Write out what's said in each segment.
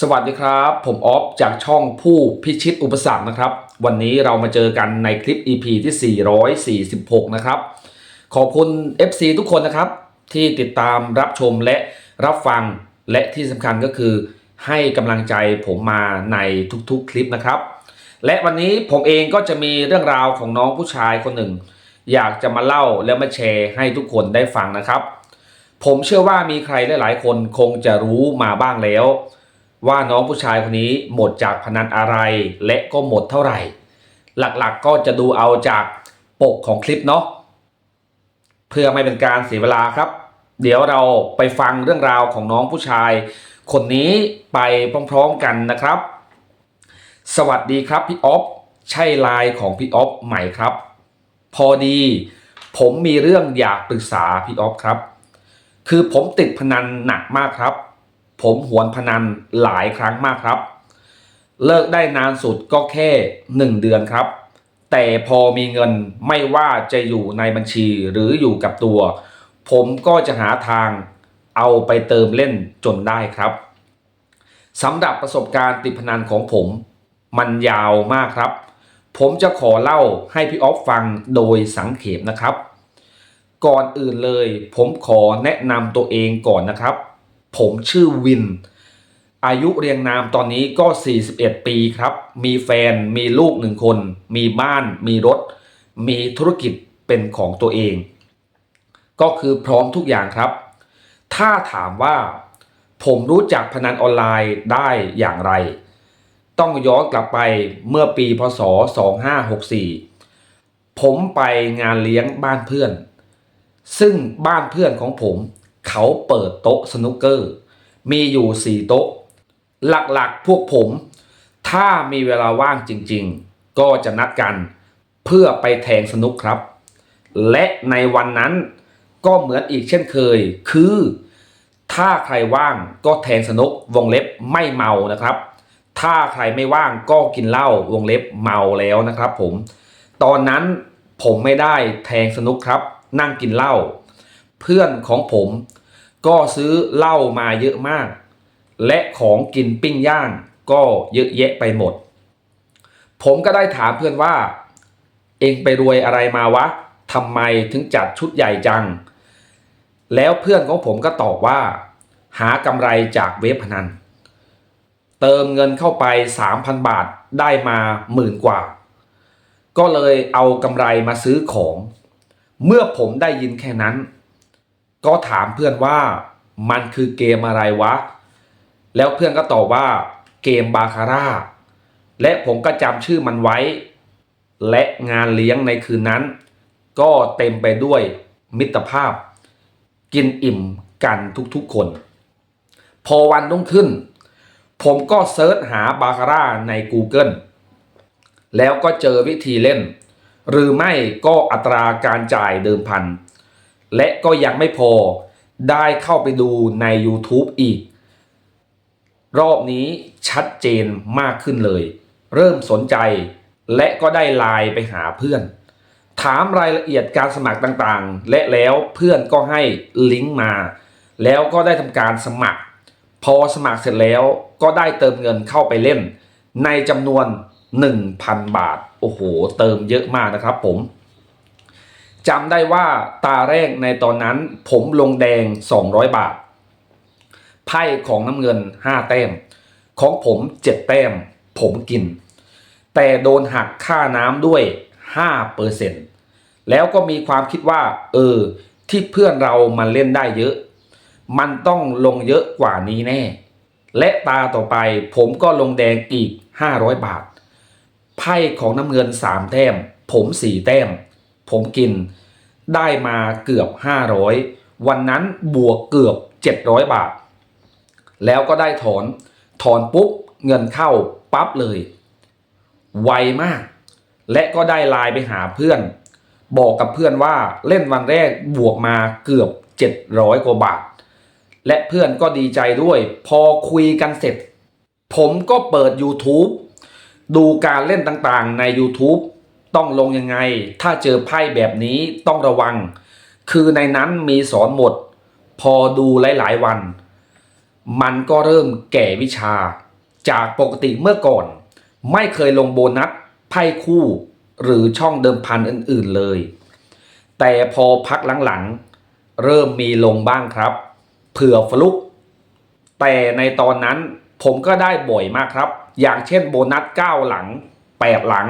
สวัสดีครับ ผมออฟจากช่องผู้พิชิตอุปสรรคนะครับ วันนี้เรามาเจอกันในคลิป EP ที่ 446 นะครับ ขอบคุณ FC ทุกคนนะครับ ที่ติดตามรับชมและรับฟังและที่สำคัญก็คือ ให้กำลังใจผมมาในทุกๆคลิปนะครับ และวันนี้ผมเองก็จะมีเรื่องราวของน้องผู้ชายคนหนึ่ง อยากจะมาเล่าและมาแชร์ให้ทุกคนได้ฟังนะครับ ผมเชื่อว่ามีใครหลาย ๆ คนคงจะรู้มาบ้างแล้ว ว่าน้องผู้ชายคนนี้หมดจากพนันอะไร และก็หมดเท่าไหร่ หลักๆก็จะดูเอาจากปกของคลิปเนาะเพื่อไม่เป็นการเสียเวลาครับ เดี๋ยวเราไปฟังเรื่องราวของน้องผู้ชาย คนนี้ไปพร้อมๆกันนะครับ สวัสดีครับพี่ออฟใช่ไลน์ของพี่ออฟใหม่ครับ พอดี ผมมีเรื่องอยากปรึกษาพี่ออฟครับ คือผมติดพนันหนักมากครับ ผมหวนพนันหลายครั้งมากครับ เลิกได้นานสุดก็แค่หนึ่งเดือนครับ แต่พอมีเงินไม่ว่าจะอยู่ในบัญชีหรืออยู่กับตัว ผมก็จะหาทางเอาไปเติมเล่นจนได้ครับสำหรับประสบการณ์ติดพนันของผมมันยาวมากครับ ผมจะขอเล่าให้พี่ออฟฟังโดยสังเขปนะครับ ก่อนอื่นเลยผมขอแนะนำตัวเองก่อนนะครับ ผมชื่อวิน อายุเรียงนามตอนนี้ก็ 41 ปีครับ มีแฟนมีลูกหนึ่งคน มีบ้าน มีรถ มีธุรกิจเป็นของตัวเอง ก็คือพร้อมทุกอย่างครับ ถ้าถามว่าผมรู้จักพนันออนไลน์ได้อย่างไร ต้องย้อนกลับไปเมื่อปีพศ 2564 ผมไปงานเลี้ยงบ้านเพื่อน ซึ่งบ้านเพื่อนของผม เขาเปิดโต๊ะสนุกเกอร์ มีอยู่สี่โต๊ะ หลักๆพวกผม ถ้ามีเวลาว่างจริงๆ ก็จะนัดกันเพื่อไปแทงสนุกครับ และในวันนั้นก็เหมือนอีกเช่นเคย คือ ถ้าใครว่างก็แทงสนุกวงเล็บไม่เมานะครับ ถ้าใครไม่ว่างก็กินเหล้าวงเล็บเมาแล้วนะครับ ผม ตอนนั้นผมไม่ได้แทงสนุกครับ นั่งกินเหล้าเพื่อนของผม ก็ซื้อเหล้ามาเยอะมาก และของกินปิ้งย่างก็เยอะแยะไปหมด ผมก็ได้ถามเพื่อนว่า เองไปรวยอะไรมาวะทำไมถึงจัดชุดใหญ่จัง แล้วเพื่อนของผมก็ตอบว่า หากำไรจากเว็บพนัน เติมเงินเข้าไป 3,000 บาทได้มาหมื่นกว่า ก็เลยเอากำไรมาซื้อของ เมื่อผมได้ยินแค่นั้น ก็ถามเพื่อนว่ามันคือเกมอะไรวะ แล้วเพื่อนก็ตอบว่าเกมบาคาร่า และผมก็จำชื่อมันไว้ และงานเลี้ยงในคืนนั้น ก็เต็มไปด้วยมิตรภาพ กินอิ่มกันทุกๆคน พอวันรุ่งขึ้น ผมก็เซิร์ชหาบาคาร่าใน Google แล้วก็เจอวิธีเล่น หรือไม่ก็อัตราการจ่ายเดิมพัน และก็ยังไม่พอได้เข้าไปดูใน YouTube อีก รอบนี้ชัดเจนมากขึ้นเลย เริ่มสนใจ และก็ได้ไลน์ไปหาเพื่อน ถามรายละเอียดการสมัครต่างๆ และแล้วเพื่อนก็ให้ลิงก์มา แล้วก็ได้ทำการสมัคร พอสมัครเสร็จแล้วก็ได้เติมเงินเข้าไปเล่น ในจำนวน 1,000 บาท โอ้โห เติมเยอะมากนะครับผม จำได้ว่าตาแรกในตอนนั้นผมลงแดง 200 บาท ไพ่ของน้ำเงิน 5 แต้ม ของผม 7 แต้ม ผมกิน แต่โดนหักค่าน้ำด้วย5เปอร์เซ็นต์แล้วก็มีความคิดว่า เออ ที่เพื่อนเรามันเล่นได้เยอะ มันต้องลงเยอะกว่านี้แน่ และตาต่อไปผมก็ลงแดงอีก 500 บาท ไพ่ของน้ำเงิน 3 แต้ม ผม 4 แต้มผมกิน ได้มาเกือบ 500 วันนั้นบวกเกือบ 700 บาท แล้วก็ได้ถอน ถอนปุ๊บ เงินเข้าปั๊บเลย ไวมาก และก็ได้ไลน์ไปหาเพื่อน บอกกับเพื่อนว่าเล่นวันแรกบวกมาเกือบ 700 กว่าบาท และเพื่อนก็ดีใจด้วย พอคุยกันเสร็จ ผมก็เปิด YouTube ดูการเล่นต่างๆใน YouTube ต้องลงยังไง ถ้าเจอไพ่แบบนี้ต้องระวัง คือในนั้นมีสอนหมด พอดูหลาย ๆ วัน มันก็เริ่มแก่วิชา จากปกติเมื่อก่อน ไม่เคยลงโบนัสไพ่คู่ หรือช่องเดิมพันอื่น ๆเลย แต่พอพักหลัง ๆ เริ่มมีลงบ้างครับ เผื่อฟลุก แต่ในตอนนั้นผมก็ได้บ่อยมากครับ อย่างเช่นโบนัส 9 หลัง 8 หลัง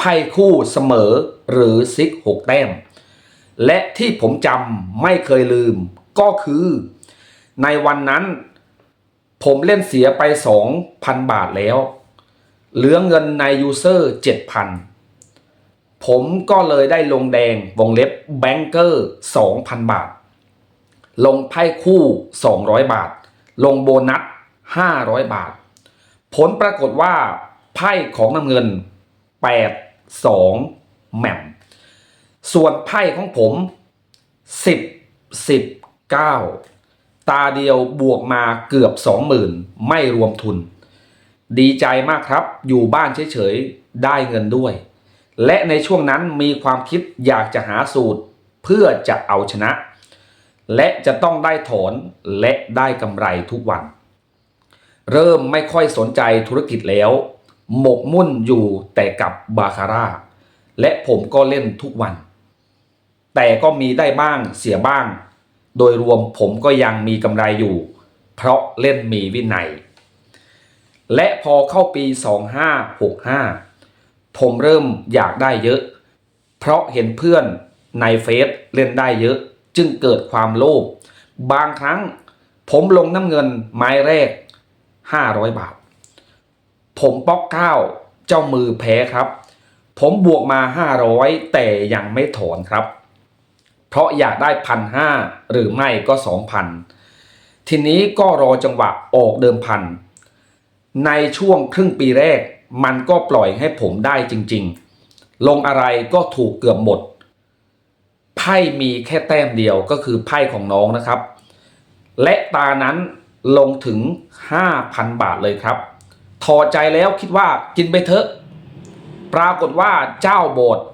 ไพ่คู่เสมอหรือซิก6แต้ม และที่ผมจำไม่เคยลืมก็คือ ในวันนั้น ผมเล่นเสียไป 2,000 บาทแล้ว เหลือเงินในยูเซอร์ 7,000 ผมก็เลยได้ลงแดงวงเล็บแบงเกอร์ 2,000 บาท ลงไพ่คู่ 200 บาท ลงโบนัส 500 บาท ผลปรากฏว่าไพ่ของน้ำเงิน8 2แหม่มส่วนไพ่ของผม 10 10 9 ตาเดียวบวกมาเกือบ 20,000 ไม่รวมทุน ดีใจมากครับ อยู่บ้านเฉยๆ ได้เงินด้วย และในช่วงนั้นมีความคิดอยากจะหาสูตรเพื่อจะเอาชนะ และจะต้องได้ถอนและได้กำไรทุกวัน เริ่มไม่ค่อยสนใจธุรกิจแล้ว หมกมุ่นอยู่แต่กับบาคาร่า และผมก็เล่นทุกวัน แต่ก็มีได้บ้างเสียบ้าง โดยรวมผมก็ยังมีกำไรอยู่ เพราะเล่นมีวินัย และพอเข้าปี 2565 ผมเริ่มอยากได้เยอะ เพราะเห็นเพื่อนในเฟซเล่นได้เยอะ จึงเกิดความโลภบางครั้ง ผมลงน้ำเงินไม้แรก 500 บาท ผมป๊อกข้าวเจ้ามือแพ้ครับ ผมบวกมา 500 แต่ยังไม่ถอนครับ เพราะอยากได้พันห้าหรือไม่ก็สองพันทีนี้ก็รอจังหวะออกเดิมพัน ในช่วงครึ่งปีแรก มันก็ปล่อยให้ผมได้จริงๆ ลงอะไรก็ถูกเกือบหมด ไพ่มีแค่แต้มเดียวก็คือไพ่ของน้องนะครับ และตานั้นลงถึง 5,000 บาทเลยครับ ถอดใจแล้วคิดว่ากินไปเถอะ ปรากฏว่าเจ้าโบสถ์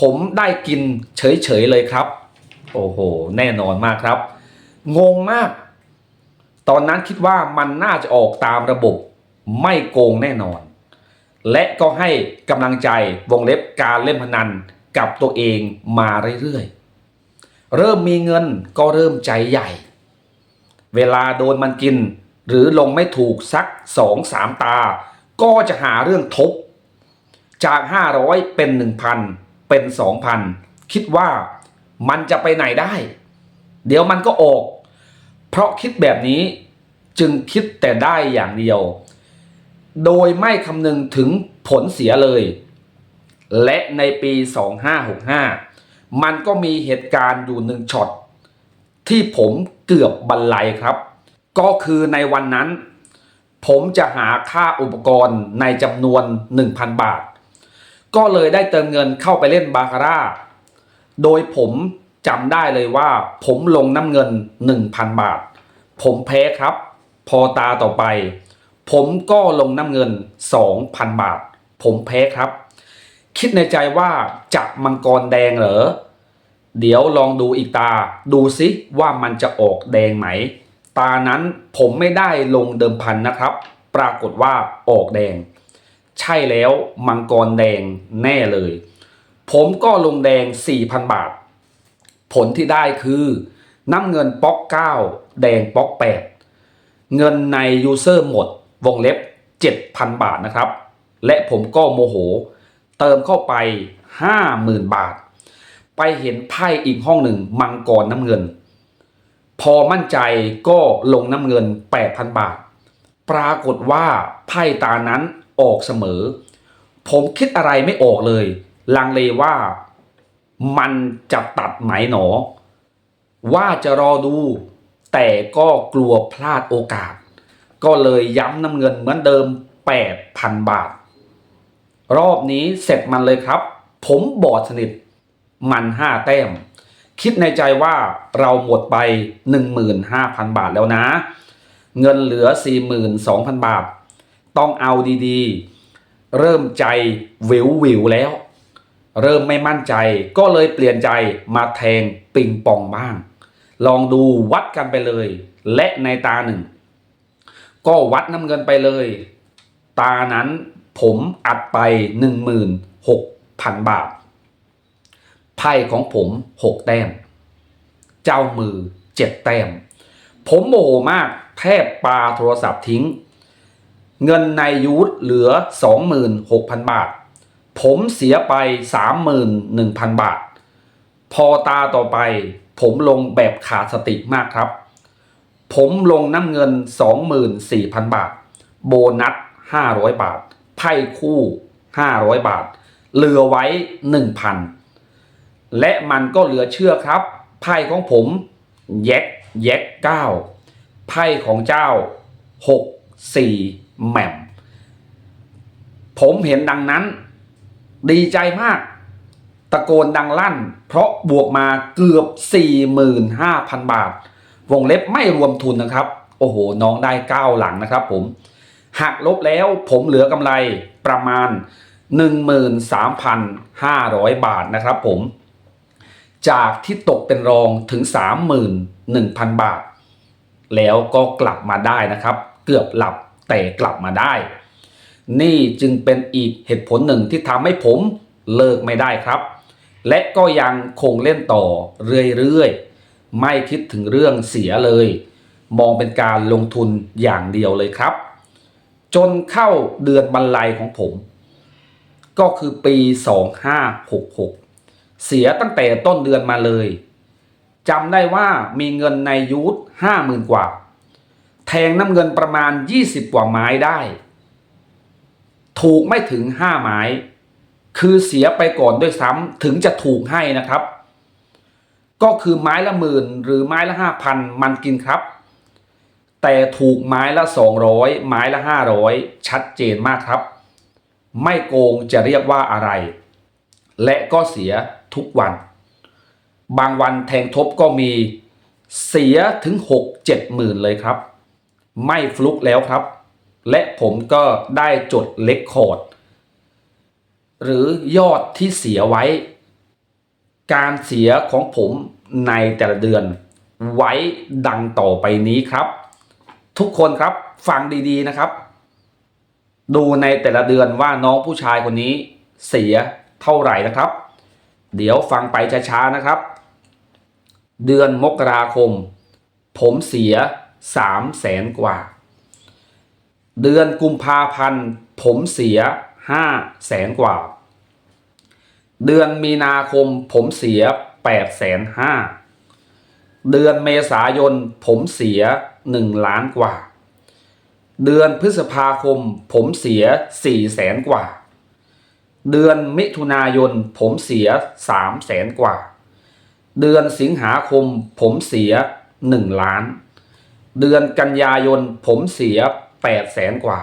ผมได้กินเฉยๆเลยครับ โอ้โห แน่นอนมากครับ งงมาก ตอนนั้นคิดว่ามันน่าจะออกตามระบบ ไม่โกงแน่นอน และก็ให้กำลังใจวงเล็บการเล่นพนันกับตัวเองมาเรื่อยๆ เริ่มมีเงินก็เริ่มใจใหญ่ เวลาโดนมันกิน หรือลงไม่ถูกสักสองสามตา ก็จะหาเรื่องทบ จาก 500 เป็น 1,000 เป็น 2,000 คิดว่ามันจะไปไหนได้ เดี๋ยวมันก็ออก เพราะคิดแบบนี้จึงคิดแต่ได้อย่างเดียว โดยไม่คำนึงถึงผลเสียเลย และในปี 2565 มันก็มีเหตุการณ์อยู่หนึ่งช็อตที่ผมเกือบบรรลัยครับ ก็คือในวันนั้น ผมจะหาค่าอุปกรณ์ในจำนวน 1,000 บาท ก็เลยได้เติมเงินเข้าไปเล่นบาคาร่า โดยผมจำได้เลยว่า ผมลงน้ำเงิน 1,000 บาท ผมแพ้ครับ พอตาต่อไป ผมก็ลงน้ำเงิน 2,000 บาท ผมแพ้ครับ คิดในใจว่าจะมังกรแดงเหรอ เดี๋ยวลองดูอีกตา ดูซิว่ามันจะออกแดงไหม ตานั้นผมไม่ได้ลงเดิมพันนะครับ ปรากฏว่าออกแดง ใช่แล้วมังกรแดงแน่เลย ผมก็ลงแดง 4,000 บาท ผลที่ได้คือน้ำเงินป๊อก 9 แดงป๊อก 8 เงินในยูเซอร์หมด วงเล็บ 7,000 บาทนะครับ และผมก็โมโห เติมเข้าไป 50,000 บาท ไปเห็นไพ่อีกห้องหนึ่งมังกรน้ำเงิน พอมั่นใจก็ลงน้ำเงิน 8,000 บาท ปรากฏว่าไพ่ตานั้นออกเสมอ ผมคิดอะไรไม่ออกเลย ลังเลว่ามันจะตัดไหมหนอ ว่าจะรอดู แต่ก็กลัวพลาดโอกาส ก็เลยย้ำน้ำเงินเหมือนเดิม 8,000 บาท รอบนี้เสร็จมันเลยครับ ผมบอดสนิท มันห้าแต้ม คิดในใจว่าเราหมดไป 15,000 บาทแล้วนะ เงินเหลือ 42,000 บาท ต้องเอาดีๆ เริ่มใจวิววิวแล้ว เริ่มไม่มั่นใจก็เลยเปลี่ยนใจมาแทงปิงปองบ้าง ลองดูวัดกันไปเลย และในตาหนึ่ง ก็วัดน้ำเงินไปเลย ตานั้นผมอัดไป 16,000 บาท ไพ่ของผม 6 แต้ม เจ้ามือ 7 แต้ม ผมโมโหมากแทบปาโทรศัพท์ทิ้ง เงินในยูทเหลือ 26,000 บาท ผมเสียไป 31,000 บาท พอตาต่อไป ผมลงแบบขาดสติมากครับ ผมลงน้ำเงิน 24,000 บาท โบนัส 500 บาท ไพ่คู่ 500 บาท เหลือไว้ 1,000 และมันก็เหลือเชื่อครับ ไพ่ของผมแยกแยก9ไพ่ของเจ้า6 4แหม่มผมเห็นดังนั้น ดีใจมาก ตะโกนดังลั่น เพราะบวกมาเกือบ 45,000 บาท วงเล็บไม่รวมทุนนะครับ โอ้โห น้องได้ก้าหลังนะครับผมหักลบแล้วผมเหลือกำไรประมาณ 13,500 บาทนะครับผม จากที่ตกเป็นรองถึง 31,000 บาท แล้วก็กลับมาได้นะครับ เกือบหลับแต่กลับมาได้ นี่จึงเป็นอีกเหตุผลหนึ่งที่ทำให้ผมเลิกไม่ได้ครับ และก็ยังคงเล่นต่อเรื่อยๆ ไม่คิดถึงเรื่องเสียเลย มองเป็นการลงทุนอย่างเดียวเลยครับ จนเข้าเดือนบรรลัยของผม ก็คือปี 2566 เสียตั้งแต่ต้นเดือนมาเลยจำได้ว่ามีเงินในยูทห้าหมื่นกว่า แทงน้ำเงินประมาณ 20 กว่าไม้ได้ ถูกไม่ถึง5ไม้ คือเสียไปก่อนด้วยซ้ำถึงจะถูกให้นะครับ ก็คือไม้ละหมื่นหรือไม้ละห้าพันมันกินครับ แต่ถูกไม้ละ 200 ไม้ละ 500 ชัดเจนมากครับ ไม่โกงจะเรียกว่าอะไร และก็เสีย ทุกวัน บางวันแทงทบก็มีเสียถึง 6 7หมื่นเลยครับ ไม่ฟลุกแล้วครับ และผมก็ได้จดเลคคอร์ด หรือยอดที่เสียไว้ การเสียของผมในแต่ละเดือน ไว้ดังต่อไปนี้ครับ ทุกคนครับฟังดีๆนะครับ ดูในแต่ละเดือนว่าน้องผู้ชายคนนี้เสียเท่าไหร่นะครับ เดี๋ยวฟังไปช้าๆนะครับ เดือนมกราคม ผมเสียสามแสนกว่า เดือนกุมภาพันธ์ ผมเสียห้าแสนกว่า เดือนมีนาคม ผมเสียแปดแสนห้าเดือนเมษายน ผมเสียหนึ่งล้านกว่า เดือนพฤษภาคม ผมเสียสี่แสนกว่า เดือนมิถุนายนผมเสียสามแสนกว่า เดือนสิงหาคมผมเสียหนึ่งล้าน เดือนกันยายนผมเสียแปดแสนกว่า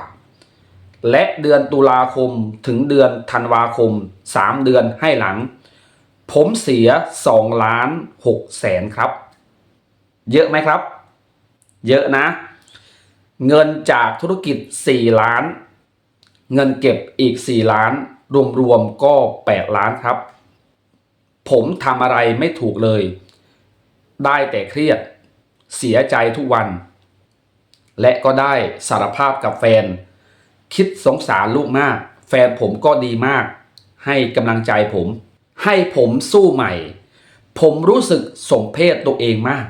และเดือนตุลาคมถึงเดือนธันวาคมสามเดือนให้หลัง ผมเสียสองล้านหกแสนครับ เยอะไหมครับ เยอะนะ เงินจากธุรกิจ4ล้าน เงินเก็บอีก4ล้าน รวมๆก็ 8 ล้านครับ ผมทำอะไรไม่ถูกเลย ได้แต่เครียด เสียใจทุกวัน และก็ได้สารภาพกับแฟน คิดสงสารลูกมาก แฟนผมก็ดีมาก ให้กำลังใจผม ให้ผมสู้ใหม่ ผมรู้สึกสมเพศตัวเองมาก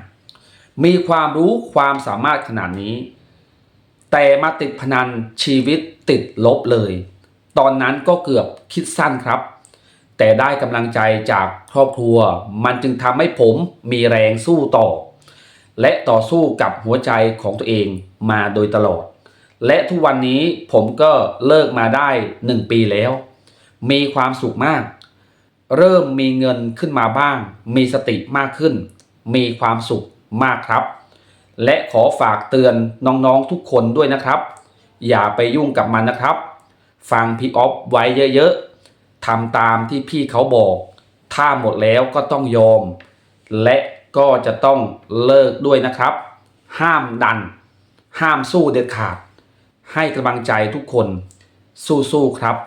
มีความรู้ความสามารถขนาดนี้ แต่มาติดพนันชีวิตติดลบเลย ตอนนั้นก็เกือบคิดสั้นครับ แต่ได้กำลังใจจากครอบครัว มันจึงทำให้ผมมีแรงสู้ต่อ และต่อสู้กับหัวใจของตัวเองมาโดยตลอด และทุกวันนี้ผมก็เลิกมาได้หนึ่งปีแล้ว มีความสุขมาก เริ่มมีเงินขึ้นมาบ้าง มีสติมากขึ้น มีความสุขมากครับ และขอฝากเตือนน้องๆทุกคนด้วยนะครับ อย่าไปยุ่งกับมันนะครับ ฟังพี่ออฟไว้เยอะๆทำตามที่พี่เขาบอก ถ้าหมดแล้วก็ต้องยอม และก็จะต้องเลิกด้วยนะครับ ห้ามดัน ห้ามสู้เด็ดขาด ให้กำลังใจทุกคนสู้ๆครับ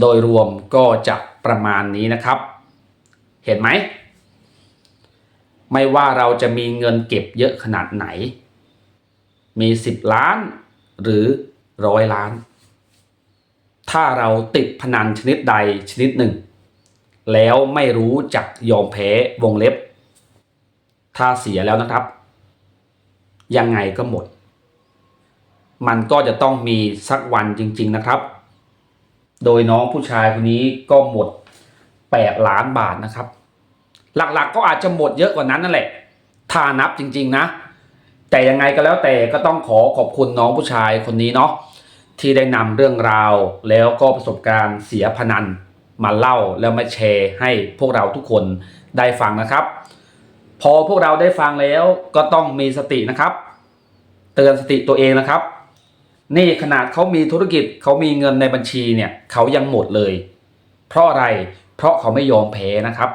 โดยรวมก็จะประมาณนี้นะครับ เห็นไหม ไม่ว่าเราจะมีเงินเก็บเยอะขนาดไหน มี 10 ล้านหรือร้อยล้าน ถ้าเราติดพนันชนิดใดชนิดหนึ่ง แล้วไม่รู้จักยอมแพ้วงเล็บ ถ้าเสียแล้วนะครับ ยังไงก็หมด มันก็จะต้องมีสักวันจริง ๆนะครับ โดยน้องผู้ชายคนนี้ก็หมด 8 ล้านบาทนะครับ หลักๆก็อาจจะหมดเยอะกว่านั้นนั่นแหละ ถ้านับจริง ๆ นะ แต่ยังไงก็แล้วแต่ก็ต้องขอขอบคุณน้องผู้ชายคนนี้เนาะ ที่ได้นำเรื่องราว แล้วก็ประสบการณ์เสียพนันมาเล่าแล้วมาแชร์ให้พวกเราทุกคนได้ฟังนะครับ พอพวกเราได้ฟังแล้วก็ต้องมีสตินะครับ เตือนสติตัวเองนะครับ นี่ขนาดเขามีธุรกิจเขามีเงินในบัญชีเนี่ยเขายังหมดเลย เพราะอะไรเพราะเขาไม่ยอมแพ้นะครับ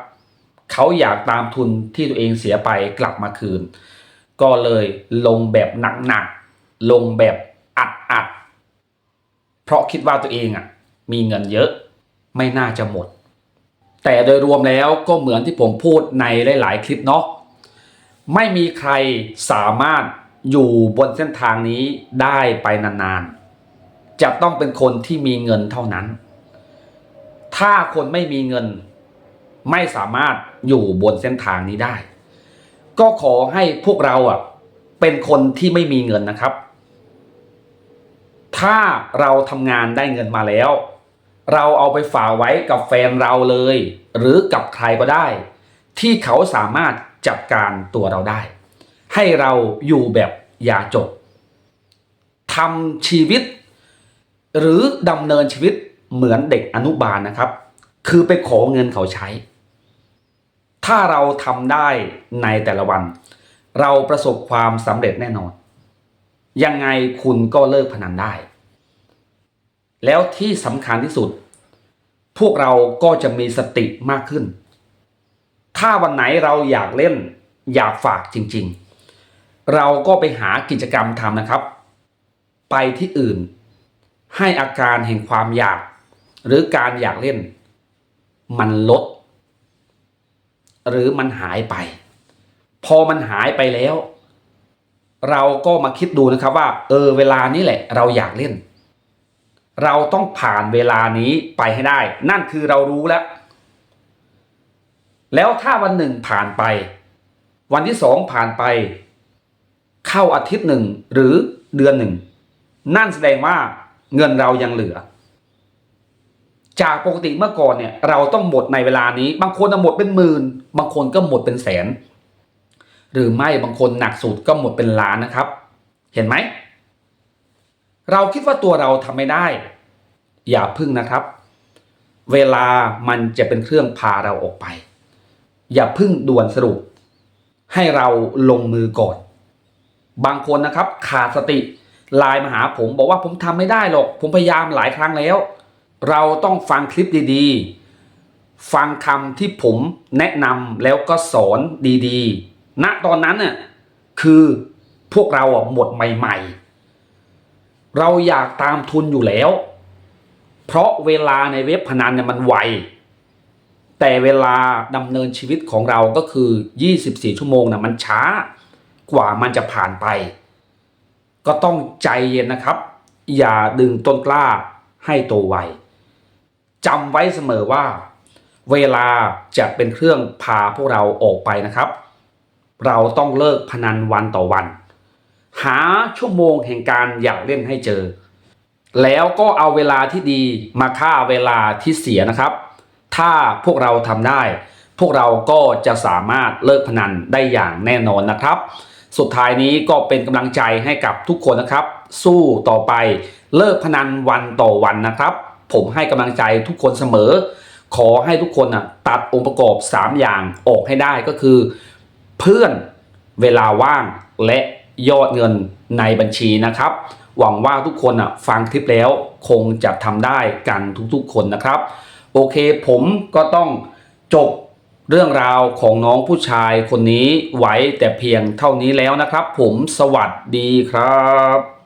เขาอยากตามทุนที่ตัวเองเสียไปกลับมาคืน ก็เลยลงแบบหนักๆลงแบบอัดๆ เพราะคิดว่าตัวเองอะมีเงินเยอะไม่น่าจะหมด แต่โดยรวมแล้วก็เหมือนที่ผมพูดในหลาย ๆ คลิปเนาะไม่มีใครสามารถอยู่บนเส้นทางนี้ได้ไปนานๆ จะต้องเป็นคนที่มีเงินเท่านั้น ถ้าคนไม่มีเงิน ไม่สามารถอยู่บนเส้นทางนี้ได้ ก็ขอให้พวกเราอะเป็นคนที่ไม่มีเงินนะครับ ถ้าเราทำงานได้เงินมาแล้ว เราเอาไปฝากไว้กับแฟนเราเลย หรือกับใครก็ได้ ที่เขาสามารถจัดการตัวเราได้ ให้เราอยู่แบบอยาจบทำชีวิต หรือดำเนินชีวิตเหมือนเด็กอนุบาลนะครับ คือไปขอเงินเขาใช้ ถ้าเราทำได้ในแต่ละวัน เราประสบความสำเร็จแน่นอน ยังไงคุณก็เลิกพนันได้ แล้วที่สำคัญที่สุด พวกเราก็จะมีสติมากขึ้น ถ้าวันไหนเราอยากเล่นอยากฝากจริงๆ เราก็ไปหากิจกรรมทำนะครับ ไปที่อื่น ให้อาการแห่งความอยาก หรือการอยากเล่น มันลด หรือมันหายไป พอมันหายไปแล้ว เราก็มาคิดดูนะครับว่า เออเวลานี้แหละ เราอยากเล่น เราต้องผ่านเวลานี้ไปให้ได้ นั่นคือเรารู้แล้ว แล้วถ้าวันหนึ่งผ่านไป วันที่สองผ่านไป เข้าอาทิตย์หนึ่งหรือเดือนหนึ่ง นั่นแสดงว่าเงินเรายังเหลือ จากปกติเมื่อก่อนเนี่ย เราต้องหมดในเวลานี้ บางคนหมดเป็นหมื่น บางคนก็หมดเป็นแสน หรือไม่บางคนหนักสุดก็หมดเป็นล้านนะครับ เห็นไหม เราคิดว่าตัวเราทำไม่ได้ อย่าพึ่งนะครับ เวลามันจะเป็นเครื่องพาเราออกไป อย่าพึ่งด่วนสรุป ให้เราลงมือก่อน บางคนนะครับ ขาดสติไลน์มาหาผมบอกว่าผมทำไม่ได้หรอก ผมพยายามหลายครั้งแล้ว เราต้องฟังคลิปดีๆ ฟังคำที่ผมแนะนำแล้วก็สอนดีๆณตอนนั้นน่ะคือพวกเราหมดใหม่ ๆ เราอยากตามทุนอยู่แล้ว เพราะเวลาในเว็บพนันเนี่ยมันไว แต่เวลาดำเนินชีวิตของเราก็คือ 24 ชั่วโมงนะมันช้ากว่ามันจะผ่านไป ก็ต้องใจเย็นนะครับ อย่าดึงต้นกล้าให้โตไวจำไว้เสมอว่า เวลาจะเป็นเครื่องพาพวกเราออกไปนะครับ เราต้องเลิกพนันวันต่อวัน หาชั่วโมงแห่งการอยากเล่นให้เจอ แล้วก็เอาเวลาที่ดีมาฆ่าเวลาที่เสียนะครับ ถ้าพวกเราทำได้ พวกเราก็จะสามารถเลิกพนันได้อย่างแน่นอนนะครับ สุดท้ายนี้ก็เป็นกำลังใจให้กับทุกคนนะครับ สู้ต่อไปเลิกพนันวันต่อวันนะครับ ผมให้กำลังใจทุกคนเสมอ ขอให้ทุกคนนะตัดองค์ประกอบ 3 อย่างออกให้ได้ก็คือ เพื่อนเวลาว่างและ ยอดเงินในบัญชีนะครับ หวังว่าทุกคนอะฟังคลิปแล้วคงจะทำได้กันทุกๆคนนะครับ โอเคผมก็ต้องจบเรื่องราวของน้องผู้ชายคนนี้ไว้แต่เพียงเท่านี้แล้วนะครับ ผมสวัสดีครับ